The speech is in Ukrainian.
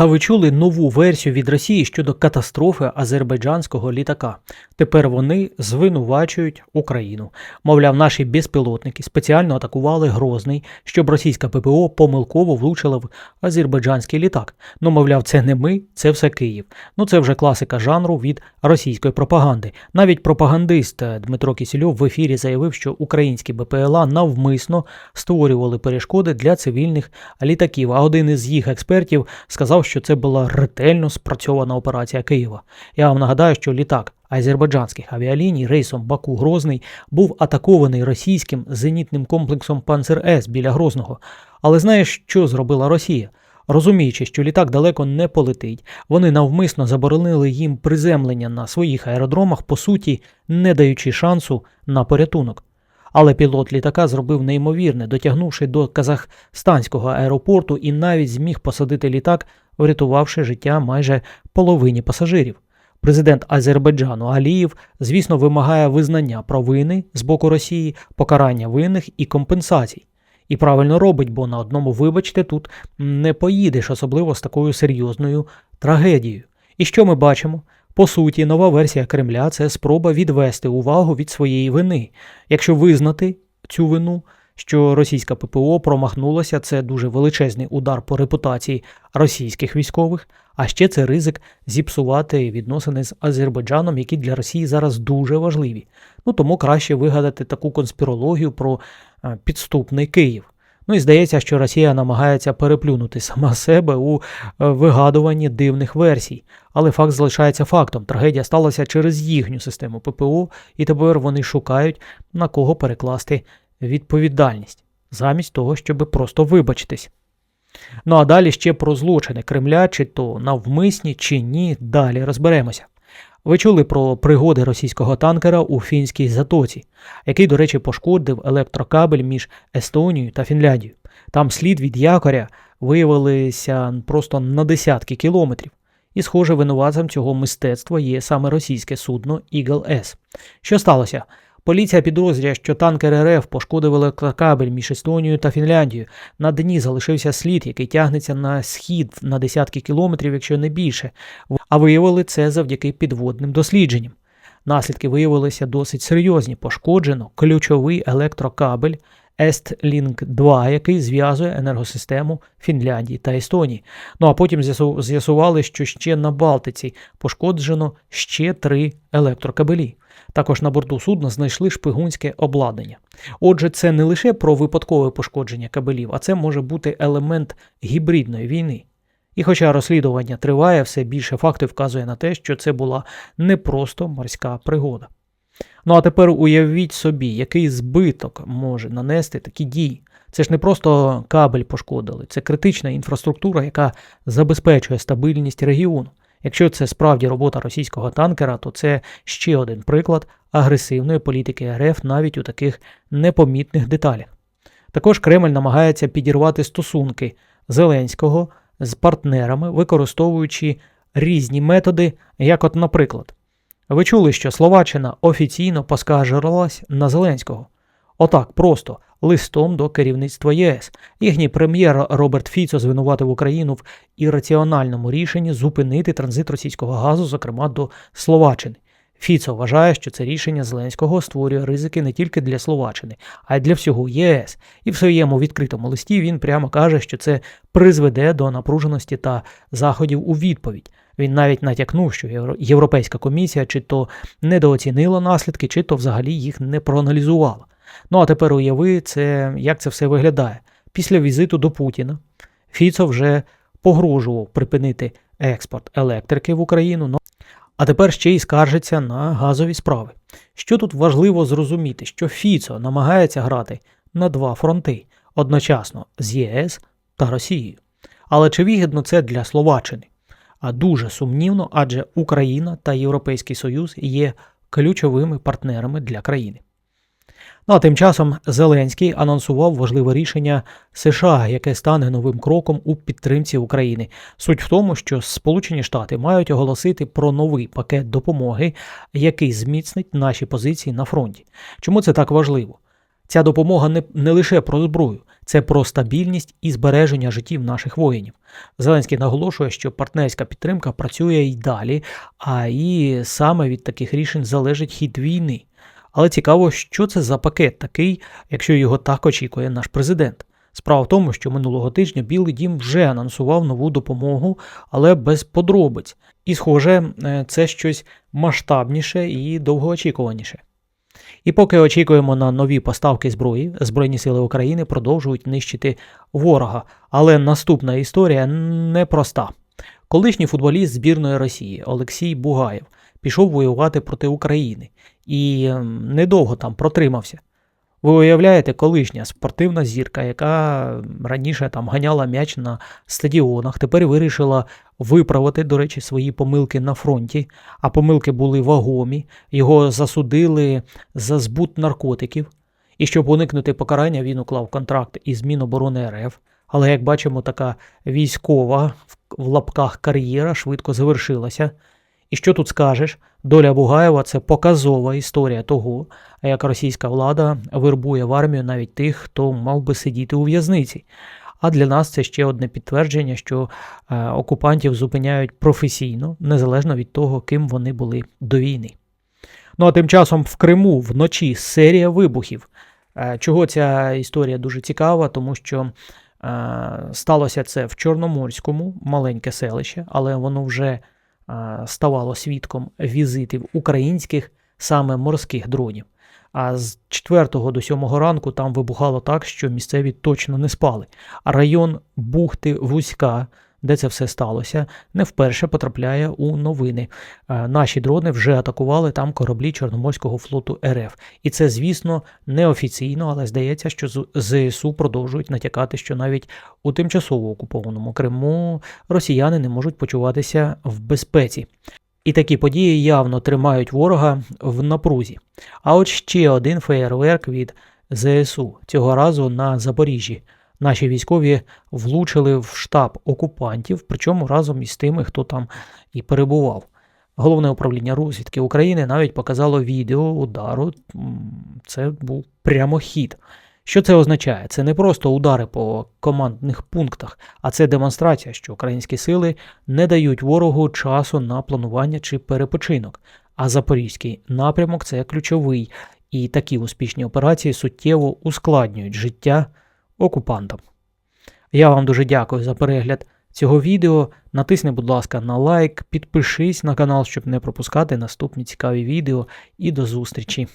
А ви чули нову версію від Росії щодо катастрофи азербайджанського літака? Тепер вони звинувачують Україну. Мовляв, наші безпілотники спеціально атакували Грозний, щоб російська ППО помилково влучила в азербайджанський літак. Ну, мовляв, це не ми, це все Київ. Ну це вже класика жанру від російської пропаганди. Навіть пропагандист е, Дмитро Кісільов в ефірі заявив, що українські БПЛА навмисно створювали перешкоди для цивільних літаків. А один із їх експертів сказав, що це була ретельно спрацьована операція Києва. Я вам нагадаю, що літак азербайджанських авіаліній рейсом Баку Грозний був атакований російським зенітним комплексом Панцер С біля Грозного. Але знаєш, що зробила Росія? Розуміючи, що літак далеко не полетить, вони навмисно заборонили їм приземлення на своїх аеродромах, по суті, не даючи шансу на порятунок. Але пілот літака зробив неймовірне, дотягнувши до казахстанського аеропорту і навіть зміг посадити літак, врятувавши життя майже половині пасажирів. Президент Азербайджану Алієв, звісно, вимагає визнання провини з боку Росії, покарання винних і компенсацій. І правильно робить, бо на одному, вибачте, тут не поїдеш, особливо з такою серйозною трагедією. І що ми бачимо? По суті, нова версія Кремля це спроба відвести увагу від своєї вини. Якщо визнати цю вину, що російська ППО промахнулася, це дуже величезний удар по репутації російських військових, а ще це ризик зіпсувати відносини з Азербайджаном, які для Росії зараз дуже важливі. Ну тому краще вигадати таку конспірологію про е, підступний Київ. Ну і здається, що Росія намагається переплюнути сама себе у е, вигадуванні дивних версій. Але факт залишається фактом. Трагедія сталася через їхню систему ППО, і тепер вони шукають на кого перекласти відповідальність, замість того, щоб просто вибачитись. Ну а далі ще про злочини Кремля, чи то навмисні, чи ні, далі розберемося. Ви чули про пригоди російського танкера у фінській затоці, який, до речі, пошкодив електрокабель між Естонією та Фінляндією. Там слід від якоря виявилися просто на десятки кілометрів. І, схоже, винуватцем цього мистецтва є саме російське судно Eagle S. Що сталося? Поліція підозрює, що танкер РФ пошкодив електрокабель між Естонією та Фінляндією. На дні залишився слід, який тягнеться на схід на десятки кілометрів, якщо не більше. А виявили це завдяки підводним дослідженням. Наслідки виявилися досить серйозні. Пошкоджено ключовий електрокабель Estlink 2, який зв'язує енергосистему Фінляндії та Естонії. Ну а потім з'ясували, що ще на Балтиці пошкоджено ще три електрокабелі. Також на борту судна знайшли шпигунське обладнання. Отже, це не лише про випадкове пошкодження кабелів, а це може бути елемент гібридної війни. І хоча розслідування триває, все більше фактів вказує на те, що це була не просто морська пригода. Ну а тепер уявіть собі, який збиток може нанести такі дії. Це ж не просто кабель пошкодили, це критична інфраструктура, яка забезпечує стабільність регіону. Якщо це справді робота російського танкера, то це ще один приклад агресивної політики РФ навіть у таких непомітних деталях. Також Кремль намагається підірвати стосунки Зеленського з партнерами, використовуючи різні методи, як от, наприклад, ви чули, що Словаччина офіційно поскаржилась на Зеленського. Отак, просто листом до керівництва ЄС. Їхній прем'єр Роберт Фіцо звинуватив Україну в ірраціональному рішенні зупинити транзит російського газу, зокрема до Словаччини. Фіцо вважає, що це рішення Зеленського створює ризики не тільки для Словаччини, а й для всього ЄС. І в своєму відкритому листі він прямо каже, що це призведе до напруженості та заходів у відповідь. Він навіть натякнув, що Європейська комісія чи то недооцінила наслідки, чи то взагалі їх не проаналізувала. Ну а тепер уяви, це, як це все виглядає. Після візиту до Путіна Фіцо вже погрожував припинити експорт електрики в Україну. Ну, а тепер ще й скаржиться на газові справи. Що тут важливо зрозуміти, що Фіцо намагається грати на два фронти одночасно з ЄС та Росією. Але чи вигідно це для Словаччини? А дуже сумнівно, адже Україна та Європейський Союз є ключовими партнерами для країни. Ну а тим часом Зеленський анонсував важливе рішення США, яке стане новим кроком у підтримці України. Суть в тому, що Сполучені Штати мають оголосити про новий пакет допомоги, який зміцнить наші позиції на фронті. Чому це так важливо? Ця допомога не, не лише про зброю, це про стабільність і збереження життів наших воїнів. Зеленський наголошує, що партнерська підтримка працює і далі, а і саме від таких рішень залежить хід війни. Але цікаво, що це за пакет такий, якщо його так очікує наш президент. Справа в тому, що минулого тижня Білий Дім вже анонсував нову допомогу, але без подробиць. І, схоже, е, це щось масштабніше і довгоочікуваніше. І поки очікуємо на нові поставки зброї, Збройні сили України продовжують нищити ворога. Але наступна історія непроста. Колишній футболіст збірної Росії Олексій Бугаєв пішов воювати проти України і ем, недовго там протримався. Ви уявляєте, колишня спортивна зірка, яка раніше там ганяла м'яч на стадіонах, тепер вирішила виправити, до речі, свої помилки на фронті, а помилки були вагомі, його засудили за збут наркотиків. І щоб уникнути покарання, він уклав контракт із Міноборони РФ. Але, як бачимо, така військова в лапках кар'єра швидко завершилася. І що тут скажеш? Доля Бугаєва це показова історія того, як російська влада вербує в армію навіть тих, хто мав би сидіти у в'язниці. А для нас це ще одне підтвердження, що е, окупантів зупиняють професійно, незалежно від того, ким вони були до війни. Ну а тим часом в Криму вночі серія вибухів. Е, чого ця історія дуже цікава, тому що е, сталося це в Чорноморському, маленьке селище, але воно вже ставало свідком візитів українських саме морських дронів. А з 4 до 7 ранку там вибухало так, що місцеві точно не спали. А район Бухти Вузька, де це все сталося, не вперше потрапляє у новини. Наші дрони вже атакували там кораблі Чорноморського флоту РФ. І це, звісно, неофіційно, але здається, що ЗСУ продовжують натякати, що навіть у тимчасово окупованому Криму росіяни не можуть почуватися в безпеці. І такі події явно тримають ворога в напрузі. А от ще один феєрверк від ЗСУ цього разу на Запоріжжі. Наші військові влучили в штаб окупантів, причому разом із тими, хто там і перебував. Головне управління розвідки України навіть показало відео удару. Це був прямохід. Що це означає? Це не просто удари по командних пунктах, а це демонстрація, що українські сили не дають ворогу часу на планування чи перепочинок. А запорізький напрямок це ключовий, і такі успішні операції суттєво ускладнюють життя окупантам. Я вам дуже дякую за перегляд цього відео. Натисни, будь ласка, на лайк, підпишись на канал, щоб не пропускати наступні цікаві відео. І до зустрічі!